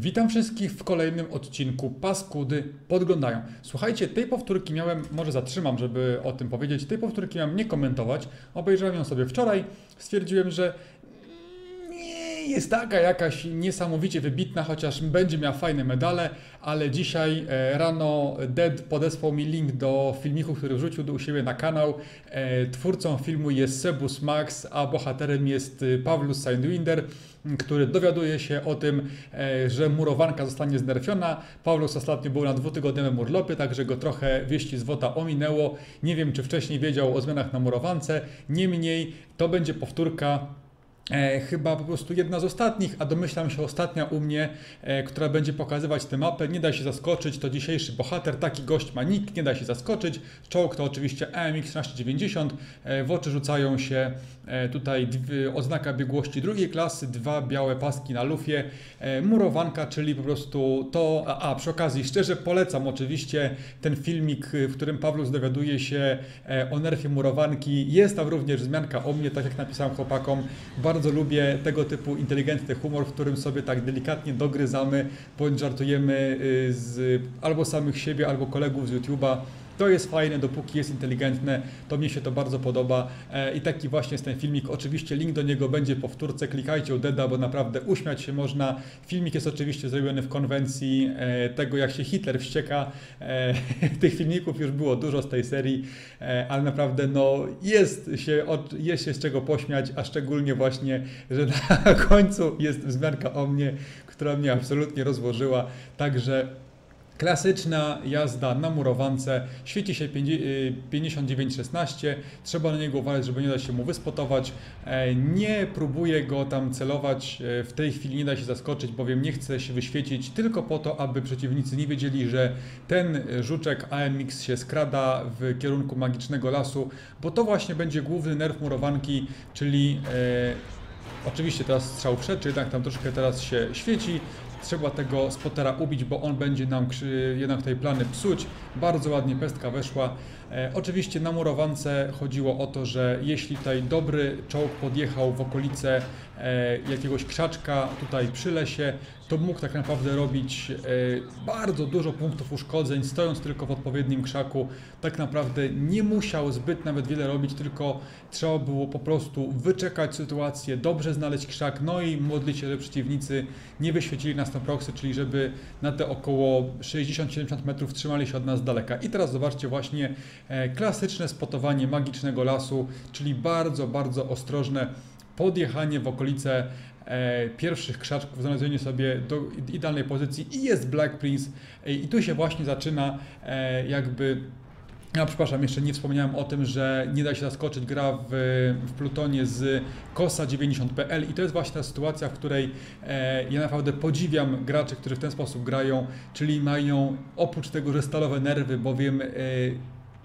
Witam wszystkich w kolejnym odcinku Paskudy podglądają. Słuchajcie, tej powtórki miałem, może zatrzymam, żeby o tym powiedzieć, tej powtórki miałem nie komentować. Obejrzałem ją sobie wczoraj, stwierdziłem, że nie jest taka jakaś niesamowicie wybitna, chociaż będzie miała fajne medale, ale dzisiaj e, rano Dead podesłał mi link do filmiku, który wrzucił do siebie na kanał. E, Twórcą filmu jest Sebus Max, a bohaterem jest e, Pawlus Sindwinder, który dowiaduje się o tym, że murowanka zostanie znerfiona. Paulus ostatnio był na dwutygodniowym urlopie, także go trochę wieści z WOTA ominęło. Nie wiem, czy wcześniej wiedział o zmianach na murowance. Niemniej to będzie powtórka E, chyba po prostu jedna z ostatnich, a domyślam się ostatnia u mnie, e, która będzie pokazywać tę mapę. Nie da się zaskoczyć, to dzisiejszy bohater, taki gość ma nikt, nie da się zaskoczyć. Czołg to oczywiście AMX 1390, e, w oczy rzucają się tutaj oznaka biegłości drugiej klasy, dwa białe paski na lufie, murowanka, czyli po prostu to, a, a przy okazji szczerze polecam oczywiście ten filmik, w którym Pawlus dowiaduje się o nerfie murowanki. Jest tam również wzmianka o mnie, tak jak napisałem chłopakom, bardzo bardzo lubię tego typu inteligentny humor, w którym sobie tak delikatnie dogryzamy, bądź żartujemy y, z albo samych siebie, albo kolegów z YouTube'a. To jest fajne, dopóki jest inteligentne, to mnie się to bardzo podoba e, i taki właśnie jest ten filmik. Oczywiście link do niego będzie po wtórce, klikajcie u Deda, bo naprawdę uśmiać się można. Filmik jest oczywiście zrobiony w konwencji e, tego, jak się Hitler wścieka. E, tych filmików już było dużo z tej serii, ale naprawdę no, jest, się, jest się z czego pośmiać, a szczególnie właśnie, że na końcu jest wzmianka o mnie, która mnie absolutnie rozłożyła, także Klasyczna jazda na murowance, świeci się 59-16, y, trzeba na niego uważać, żeby nie da się mu wyspotować. E, nie próbuję go tam celować, e, w tej chwili nie da się zaskoczyć, bowiem nie chcę się wyświecić tylko po to, aby przeciwnicy nie wiedzieli, że ten żuczek AMX się skrada w kierunku magicznego lasu, bo to właśnie będzie główny nerw murowanki, czyli e, Oczywiście teraz strzał wszedł, czy jednak tam troszkę teraz się świeci. Trzeba tego spotera ubić, bo on będzie nam jednak tej plany psuć. Bardzo ładnie pestka weszła. E, oczywiście na murowance chodziło o to, że jeśli tutaj dobry czołg podjechał w okolice e, jakiegoś krzaczka tutaj przy lesie, to mógł tak naprawdę robić e, bardzo dużo punktów uszkodzeń, stojąc tylko w odpowiednim krzaku. Tak naprawdę nie musiał zbyt nawet wiele robić, tylko trzeba było po prostu wyczekać sytuację, dobrze znaleźć krzak, no i modlić się, że przeciwnicy nie wyświecili nas na proxy, czyli żeby na te około 60-70 metrów trzymali się od nas z daleka. I teraz zobaczcie właśnie e, klasyczne spotowanie magicznego lasu, czyli bardzo, bardzo ostrożne podjechanie w okolice pierwszych krzaczków, znalezienie sobie do idealnej pozycji i jest Black Prince. E, i tu się właśnie zaczyna jakby ja przepraszam, jeszcze nie wspomniałem o tym, że nie da się zaskoczyć gra w, w Plutonie z KOSA 90.pl i to jest właśnie ta sytuacja, w której e, ja naprawdę podziwiam graczy, którzy w ten sposób grają, czyli mają oprócz tego, że stalowe nerwy, bowiem e,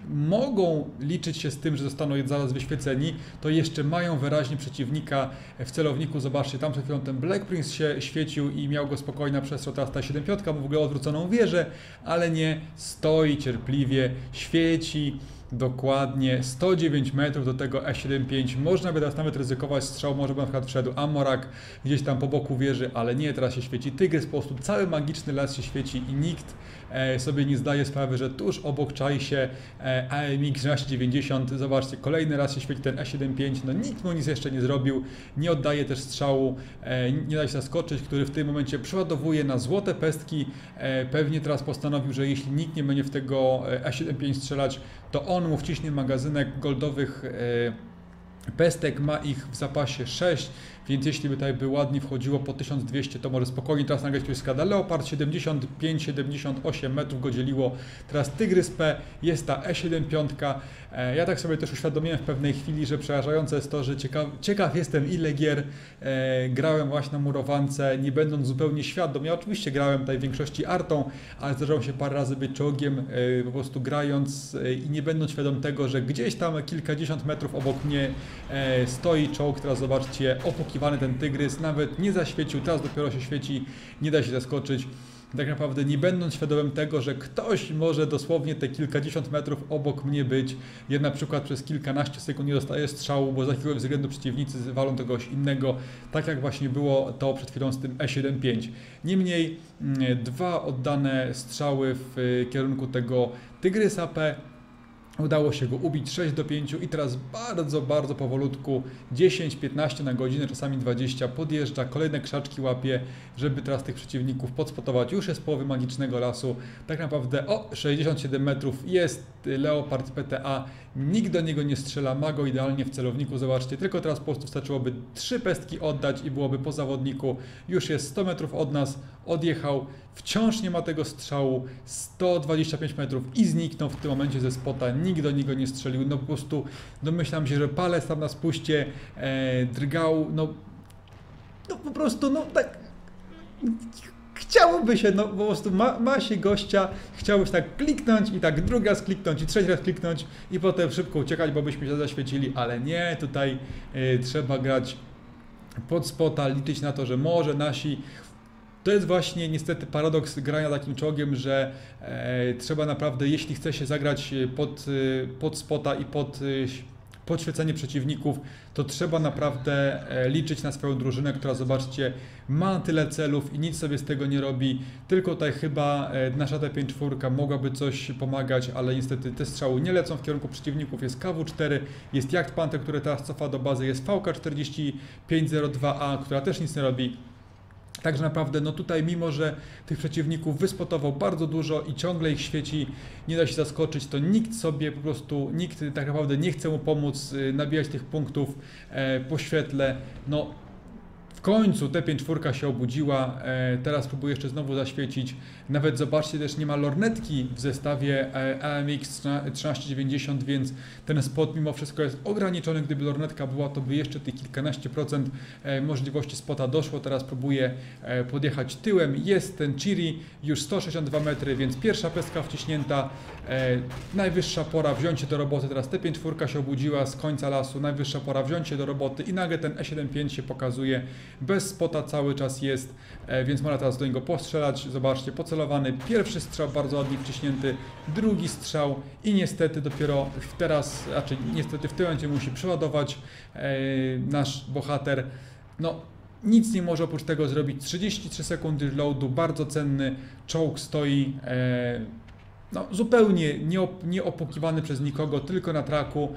mogą liczyć się z tym, że zostaną zaraz wyświeceni, to jeszcze mają wyraźnie przeciwnika w celowniku. Zobaczcie, tam przed chwilą ten Black Prince się świecił i miał go spokojna przestrzał, teraz ta 7.5 ma w ogóle odwróconą wieżę, ale nie, stoi cierpliwie, świeci, dokładnie 109 metrów do tego E75. Można by teraz nawet ryzykować strzał, może by na przykład wszedł Amorak gdzieś tam po boku wieży, ale nie, teraz się świeci Tygrys, po prostu cały magiczny las się świeci i nikt e, sobie nie zdaje sprawy, że tuż obok czai się e, AMX 1390. Zobaczcie, kolejny raz się świeci ten E75, no nikt mu nic jeszcze nie zrobił, nie oddaje też strzału, e, nie da się zaskoczyć, który w tym momencie przeładowuje na złote pestki. Pewnie teraz postanowił, że jeśli nikt nie będzie w tego E75 strzelać, to on mu wciśnie magazynek goldowych pestek, ma ich w zapasie 6, więc jeśli by tutaj by ładnie wchodziło po 1200, to może spokojnie teraz nagle ktoś skada. Leopard 75-78 metrów go dzieliło. Teraz Tygrys P, jest ta E75. E, ja tak sobie też uświadomiłem w pewnej chwili, że przerażające jest to, że ciekaw, ciekaw jestem ile gier e, grałem właśnie na murowance, nie będąc zupełnie świadom. Ja oczywiście grałem tutaj w większości artą, ale zdarzało się parę razy być czołgiem, e, po prostu grając e, i nie będąc świadom tego, że gdzieś tam kilkadziesiąt metrów obok mnie e, stoi czołg, teraz zobaczcie, opóki ten tygrys, nawet nie zaświecił, teraz dopiero się świeci, nie da się zaskoczyć. tak naprawdę nie będąc świadomym tego, że ktoś może dosłownie te kilkadziesiąt metrów obok mnie być, ja na przykład przez kilkanaście sekund nie dostaję strzału, bo z jakiegoś względu przeciwnicy walą kogoś innego, tak jak właśnie było to przed chwilą z tym E75. Niemniej mm, dwa oddane strzały w kierunku tego Tygrysa P Udało się go ubić 6 do 5 i teraz bardzo, bardzo powolutku 10-15 na godzinę, czasami 20 podjeżdża, kolejne krzaczki łapie, żeby teraz tych przeciwników podspotować. Już jest połowy magicznego lasu. Tak naprawdę o 67 metrów jest Leopard PTA. Nikt do niego nie strzela, ma go idealnie w celowniku. Zobaczcie, tylko teraz po prostu wystarczyłoby trzy pestki oddać i byłoby po zawodniku. Już jest 100 metrów od nas, odjechał, wciąż nie ma tego strzału, 125 metrów i zniknął w tym momencie ze spota, nikt do niego nie strzelił, no po prostu domyślam się, że palec tam na spuście e, drgał, no, no po prostu, no tak chciałoby się, no po prostu ma, ma się gościa, chciałbyś tak kliknąć i tak drugi raz kliknąć i trzeci raz kliknąć i potem szybko uciekać, bo byśmy się zaświecili, ale nie, tutaj y, trzeba grać pod spota, liczyć na to, że może nasi to jest właśnie niestety paradoks grania takim czołgiem, że e, trzeba naprawdę, jeśli chce się zagrać pod, e, pod spota i pod e, podświecenie przeciwników, to trzeba naprawdę e, liczyć na swoją drużynę, która zobaczcie, ma tyle celów i nic sobie z tego nie robi. Tylko tutaj chyba nasza T5 mogłaby coś pomagać, ale niestety te strzały nie lecą w kierunku przeciwników. Jest KW4, jest Jagd Panther, który teraz cofa do bazy, jest VK4502A, która też nic nie robi. Także naprawdę, no tutaj mimo, że tych przeciwników wyspotował bardzo dużo i ciągle ich świeci, nie da się zaskoczyć, to nikt sobie po prostu, nikt tak naprawdę nie chce mu pomóc y, nabijać tych punktów e, po świetle. No końcu T5 się obudziła, e, teraz próbuję jeszcze znowu zaświecić. Nawet zobaczcie, też nie ma lornetki w zestawie e, AMX 1390, więc ten spot mimo wszystko jest ograniczony. Gdyby lornetka była, to by jeszcze tych kilkanaście procent e, możliwości spota doszło. Teraz próbuję podjechać tyłem. Jest ten Chiri, już 162 metry, więc pierwsza pestka wciśnięta. Najwyższa pora wziąć się do roboty. Teraz T5 się obudziła z końca lasu. Najwyższa pora wziąć się do roboty i nagle ten E75 się pokazuje bez spota cały czas jest, e, więc można teraz do niego postrzelać. Zobaczcie, pocelowany, pierwszy strzał bardzo ładnie wciśnięty, drugi strzał i niestety dopiero teraz, znaczy niestety w tym momencie musi przeładować e, nasz bohater. No, nic nie może oprócz tego zrobić. 33 sekundy loadu, bardzo cenny. Czołg stoi e, no, zupełnie nieopokiwany przez nikogo, tylko na traku.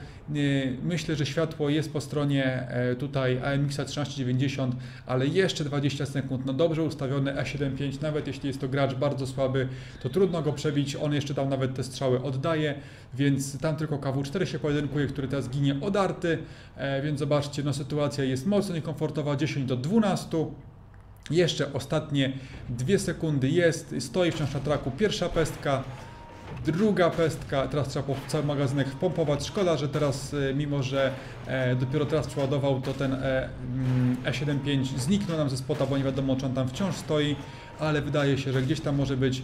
Myślę, że światło jest po stronie e, tutaj AMX 1390, ale jeszcze 20 sekund, no dobrze ustawiony E75, nawet jeśli jest to gracz bardzo słaby, to trudno go przebić, on jeszcze tam nawet te strzały oddaje, więc tam tylko KW4 się pojedynkuje, który teraz ginie odarty, e, więc zobaczcie, no sytuacja jest mocno niekomfortowa, 10 do 12. Jeszcze ostatnie dwie sekundy jest, stoi wciąż na traku pierwsza pestka, Druga pestka, teraz trzeba po cały magazynek wpompować. Szkoda, że teraz, e, mimo że e, dopiero teraz przeładował, to ten e, E75 mm, zniknął nam ze spota, bo nie wiadomo, czy on tam wciąż stoi ale wydaje się, że gdzieś tam może być,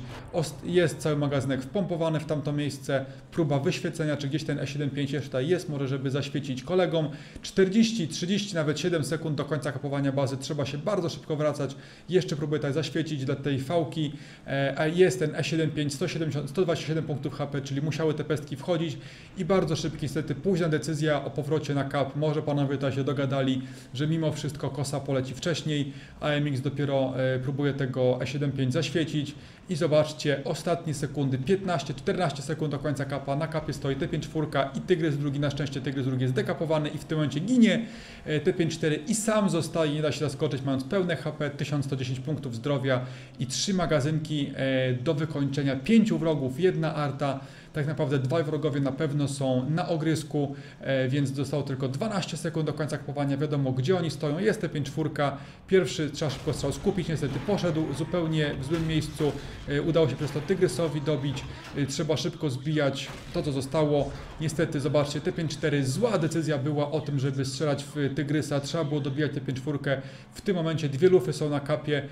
jest cały magazynek wpompowany w tamto miejsce, próba wyświecenia, czy gdzieś ten E75 jeszcze jest, może żeby zaświecić kolegom. 40, 30, nawet 7 sekund do końca kapowania bazy, trzeba się bardzo szybko wracać, jeszcze próbuję tutaj zaświecić dla tej fałki, e, jest ten E75, 170, 127 punktów HP, czyli musiały te pestki wchodzić. I bardzo szybki, niestety późna decyzja o powrocie na kap, może panowie tutaj się dogadali, że mimo wszystko kosa poleci wcześniej, AMX dopiero e, próbuje tego 75 zaświecić i zobaczcie, ostatnie sekundy, 15-14 sekund do końca kapa, na kapie stoi T5-4 i Tygrys drugi, na szczęście Tygrys drugi jest dekapowany i w tym momencie ginie e, T5-4 i sam zostaje, nie da się zaskoczyć, mając pełne HP, 1110 punktów zdrowia i trzy magazynki e, do wykończenia, pięciu wrogów, jedna arta, tak naprawdę dwaj wrogowie na pewno są na ogrysku, e, więc zostało tylko 12 sekund do końca kapowania. Wiadomo, gdzie oni stoją. Jest te 5 czwórka. Pierwszy trzeba szybko strzał skupić. Niestety poszedł zupełnie w złym miejscu. E, udało się przez to Tygrysowi dobić. E, trzeba szybko zbijać to, co zostało. Niestety, zobaczcie, T5-4, zła decyzja była o tym, żeby strzelać w Tygrysa. Trzeba było dobijać T5-4. W tym momencie dwie lufy są na kapie.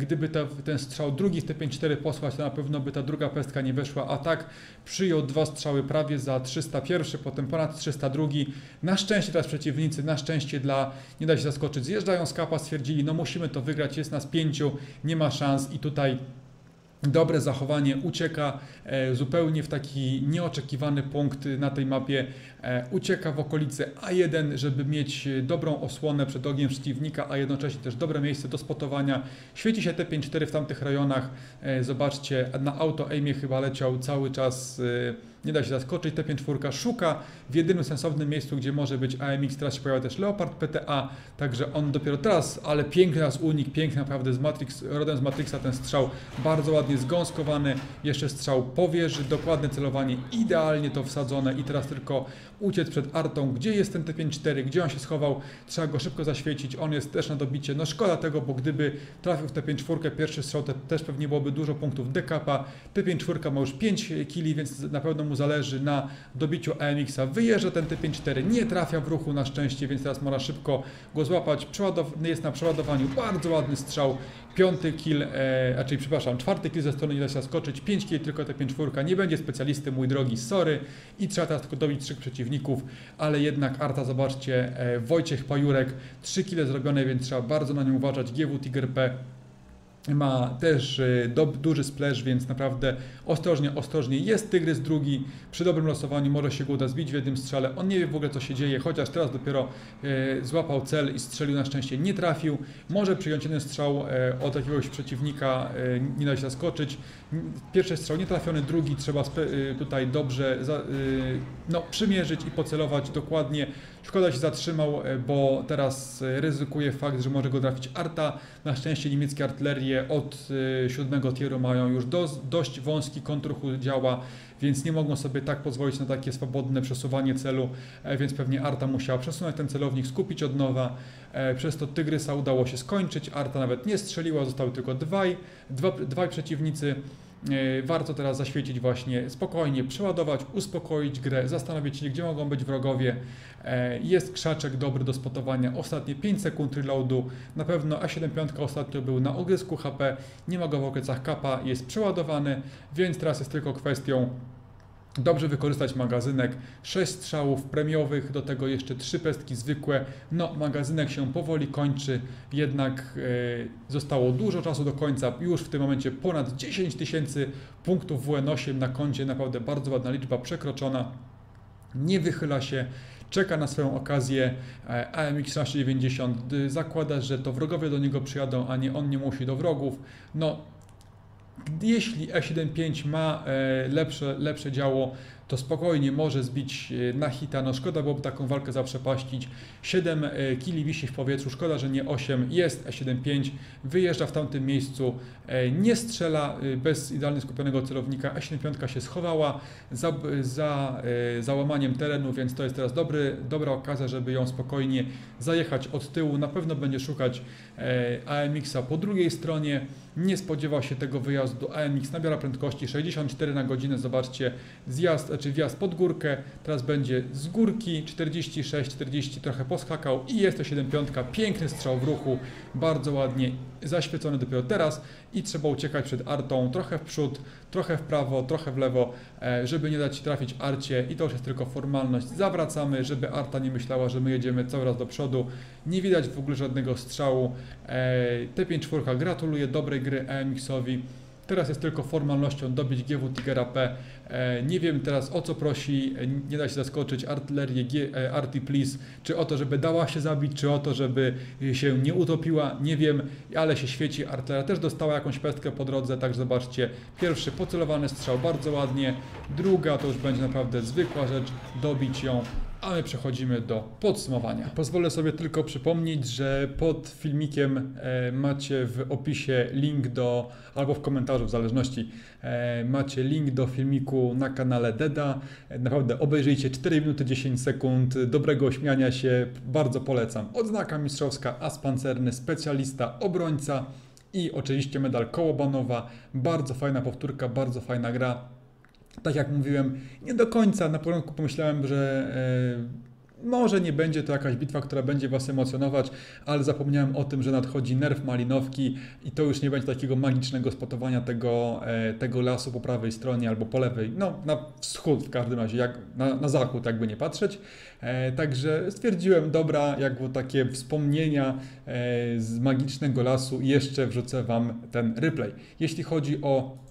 Gdyby ten strzał drugi z T5-4 posłać, to na pewno by ta druga pestka nie weszła. A tak przyjął dwa strzały prawie za 301, potem ponad 302. Na szczęście teraz przeciwnicy, na szczęście dla, nie da się zaskoczyć, zjeżdżają z kapa, stwierdzili, no musimy to wygrać, jest nas pięciu, nie ma szans i tutaj dobre zachowanie, ucieka e, zupełnie w taki nieoczekiwany punkt na tej mapie, e, ucieka w okolice A1, żeby mieć dobrą osłonę przed ogniem przeciwnika, a jednocześnie też dobre miejsce do spotowania. Świeci się T54 w tamtych rejonach, e, zobaczcie, na auto aimie chyba leciał cały czas nie da się zaskoczyć. T5 szuka w jedynym sensownym miejscu, gdzie może być AMX. Teraz się pojawia też Leopard PTA, także on dopiero teraz, ale piękny raz unik, piękny naprawdę z Matrix, rodem z Matrixa ten strzał, bardzo ładnie zgąskowany, jeszcze strzał po wieży, dokładne celowanie, idealnie to wsadzone i teraz tylko uciec przed artą, gdzie jest ten T54, gdzie on się schował, trzeba go szybko zaświecić, on jest też na dobicie, no szkoda tego, bo gdyby trafił w T54, pierwszy strzał te, też pewnie byłoby dużo punktów dekapa, T54 ma już 5 kili, więc na pewno mu zależy na dobiciu AMX-a, wyjeżdża ten T54, nie trafia w ruchu na szczęście, więc teraz można szybko go złapać, Przeładow jest na przeładowaniu, bardzo ładny strzał, piąty kill, e, znaczy przepraszam, czwarty kill ze strony nie da się zaskoczyć, 5 kill tylko T54, nie będzie specjalisty mój drogi, sorry. I trzeba teraz tylko dobić trzech przeciwników, ale jednak Arta, zobaczcie, e, Wojciech Pajurek, 3 kile zrobione, więc trzeba bardzo na nią uważać, GW Tiger P ma też e, do, duży splash, więc naprawdę ostrożnie, ostrożnie. Jest Tygrys drugi, przy dobrym losowaniu może się go uda zbić w jednym strzale. On nie wie w ogóle co się dzieje, chociaż teraz dopiero e, złapał cel i strzelił na szczęście nie trafił. Może przyjąć jeden strzał e, od jakiegoś przeciwnika, e, nie da się zaskoczyć. Pierwszy strzał nie trafiony, drugi trzeba e, tutaj dobrze za, e, no, przymierzyć i pocelować dokładnie. Szkoda się zatrzymał, bo teraz ryzykuje fakt, że może go trafić Arta. Na szczęście niemieckie artylerie od siódmego tieru mają już do, dość wąski kontruchu działa, więc nie mogą sobie tak pozwolić na takie swobodne przesuwanie celu, więc pewnie Arta musiała przesunąć ten celownik, skupić od nowa. Przez to Tygrysa udało się skończyć, Arta nawet nie strzeliła, zostały tylko dwaj, dwa, dwaj przeciwnicy. Warto teraz zaświecić właśnie spokojnie, przeładować, uspokoić grę, zastanowić się, gdzie mogą być wrogowie. Jest krzaczek dobry do spotowania, ostatnie 5 sekund reloadu. Na pewno A75 ostatnio był na ogryzku HP, nie ma go w okresach kapa, jest przeładowany, więc teraz jest tylko kwestią Dobrze wykorzystać magazynek, 6 strzałów premiowych, do tego jeszcze 3 pestki zwykłe. No, magazynek się powoli kończy, jednak e, zostało dużo czasu do końca. Już w tym momencie ponad 10 tysięcy punktów WN8 na koncie, naprawdę bardzo ładna liczba przekroczona. Nie wychyla się, czeka na swoją okazję. E, AMX 1390 zakłada, że to wrogowie do niego przyjadą, a nie on nie musi do wrogów. No, jeśli E75 ma e, lepsze, lepsze działo, to spokojnie może zbić e, na hita. No szkoda byłoby taką walkę zaprzepaścić. 7 e, kili wisi w powietrzu, szkoda, że nie 8. Jest E75, wyjeżdża w tamtym miejscu, nie strzela bez idealnie skupionego celownika. E75 się schowała za, za załamaniem terenu, więc to jest teraz dobry, dobra okazja, żeby ją spokojnie zajechać od tyłu. Na pewno będzie szukać AMX-a po drugiej stronie. Nie spodziewał się tego wyjazdu. AMX nabiera prędkości 64 na godzinę. Zobaczcie, zjazd, czy wjazd pod górkę. Teraz będzie z górki 46, 40, trochę poskakał i jest to 7.5. Piękny strzał w ruchu, bardzo ładnie zaświecony dopiero teraz i trzeba uciekać przed artą trochę w przód, trochę w prawo, trochę w lewo, e, żeby nie dać trafić arcie i to już jest tylko formalność. Zawracamy, żeby arta nie myślała, że my jedziemy cały raz do przodu. Nie widać w ogóle żadnego strzału. E, T5 gratuluję dobrej gry AMX-owi. Teraz jest tylko formalnością dobić GW Tigera P. E, nie wiem teraz o co prosi, e, nie da się zaskoczyć artylerię G, e, Please, czy o to, żeby dała się zabić, czy o to, żeby się nie utopiła, nie wiem, ale się świeci. Artyleria też dostała jakąś pestkę po drodze, także zobaczcie, pierwszy pocelowany strzał bardzo ładnie, druga to już będzie naprawdę zwykła rzecz, dobić ją a my przechodzimy do podsumowania. Pozwolę sobie tylko przypomnieć, że pod filmikiem e, macie w opisie link do, albo w komentarzu w zależności, e, macie link do filmiku na kanale Deda. E, naprawdę obejrzyjcie 4 minuty 10 sekund dobrego śmiania się, bardzo polecam. Odznaka mistrzowska, as pancerny, specjalista, obrońca i oczywiście medal kołobanowa. Bardzo fajna powtórka, bardzo fajna gra tak jak mówiłem, nie do końca na początku pomyślałem, że e, może nie będzie to jakaś bitwa, która będzie Was emocjonować, ale zapomniałem o tym, że nadchodzi nerw malinowki i to już nie będzie takiego magicznego spotowania tego, e, tego lasu po prawej stronie albo po lewej, no na wschód w każdym razie, jak, na, na zachód jakby nie patrzeć. E, także stwierdziłem, dobra, jakby takie wspomnienia z magicznego lasu jeszcze wrzucę Wam ten replay. Jeśli chodzi o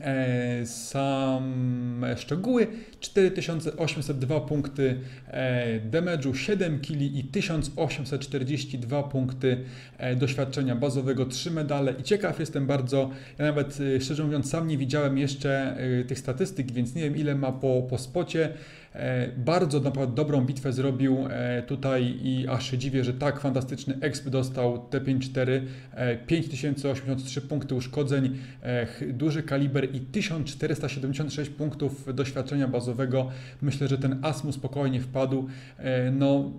E, same szczegóły. 4802 punkty e, damage'u, 7 kili i 1842 punkty e, doświadczenia bazowego, 3 medale. I ciekaw jestem bardzo, ja nawet szczerze mówiąc sam nie widziałem jeszcze tych statystyk, więc nie wiem ile ma po, po spocie, bardzo naprawdę dobrą bitwę zrobił tutaj i aż się dziwię, że tak fantastyczny exp dostał T54, 5083 punkty uszkodzeń, duży kaliber i 1476 punktów doświadczenia bazowego. Myślę, że ten Asmu spokojnie wpadł. No,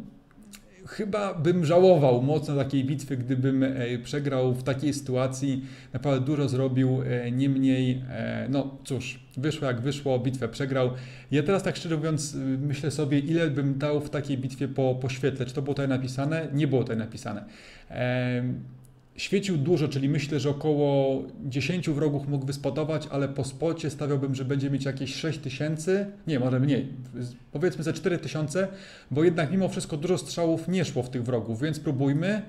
chyba bym żałował mocno takiej bitwy, gdybym przegrał w takiej sytuacji. Naprawdę dużo zrobił, niemniej, no cóż, wyszło jak wyszło, bitwę przegrał. Ja teraz tak szczerze mówiąc myślę sobie, ile bym dał w takiej bitwie po, po świetle. Czy to było tutaj napisane? Nie było tutaj napisane. Świecił dużo, czyli myślę, że około 10 wrogów mógł wyspotować, ale po spocie stawiałbym, że będzie mieć jakieś 6 tysięcy, nie, może mniej, powiedzmy za 4 tysiące, bo jednak mimo wszystko dużo strzałów nie szło w tych wrogów, więc próbujmy.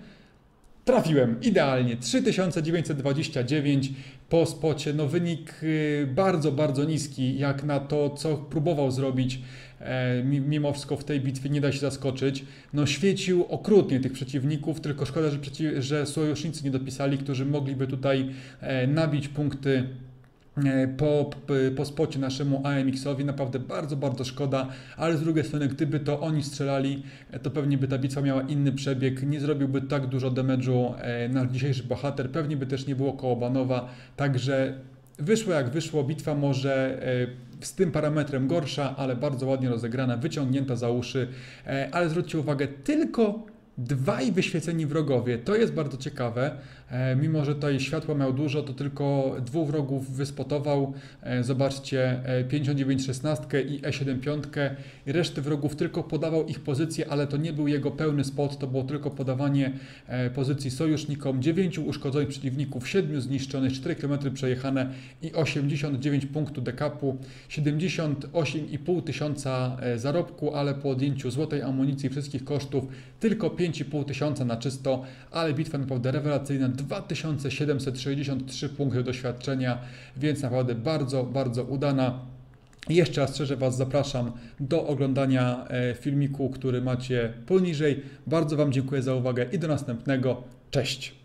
Trafiłem idealnie, 3929 po spocie, no wynik y, bardzo, bardzo niski, jak na to, co próbował zrobić E, mimo wszystko w tej bitwie nie da się zaskoczyć. No świecił okrutnie tych przeciwników, tylko szkoda, że, przeciw, że sojusznicy nie dopisali, którzy mogliby tutaj e, nabić punkty po, po spocie naszemu AMX-owi. Naprawdę bardzo, bardzo szkoda, ale z drugiej strony, gdyby to oni strzelali, to pewnie by ta bitwa miała inny przebieg. Nie zrobiłby tak dużo damage'u nasz dzisiejszy bohater. Pewnie by też nie było koło Banowa. Także wyszło jak wyszło. Bitwa może z tym parametrem gorsza, ale bardzo ładnie rozegrana, wyciągnięta za uszy, e, ale zwróćcie uwagę, tylko dwaj wyświeceni wrogowie. To jest bardzo ciekawe. E, mimo, że tutaj światła miał dużo, to tylko dwóch wrogów wyspotował. E, zobaczcie, 5916 i E75 i reszty wrogów tylko podawał ich pozycję, ale to nie był jego pełny spot, to było tylko podawanie pozycji sojusznikom. 9 uszkodzonych przeciwników, 7 zniszczonych, 4 km przejechane i 89 punktów dekapu, 78,5 tysiąca zarobku, ale po odjęciu złotej amunicji wszystkich kosztów tylko 5,5 tysiąca na czysto, ale bitwa naprawdę rewelacyjna, 2763 punkty doświadczenia, więc naprawdę bardzo, bardzo udana. Jeszcze raz szczerze Was zapraszam do oglądania e, filmiku, który macie poniżej. Bardzo Wam dziękuję za uwagę i do następnego. Cześć!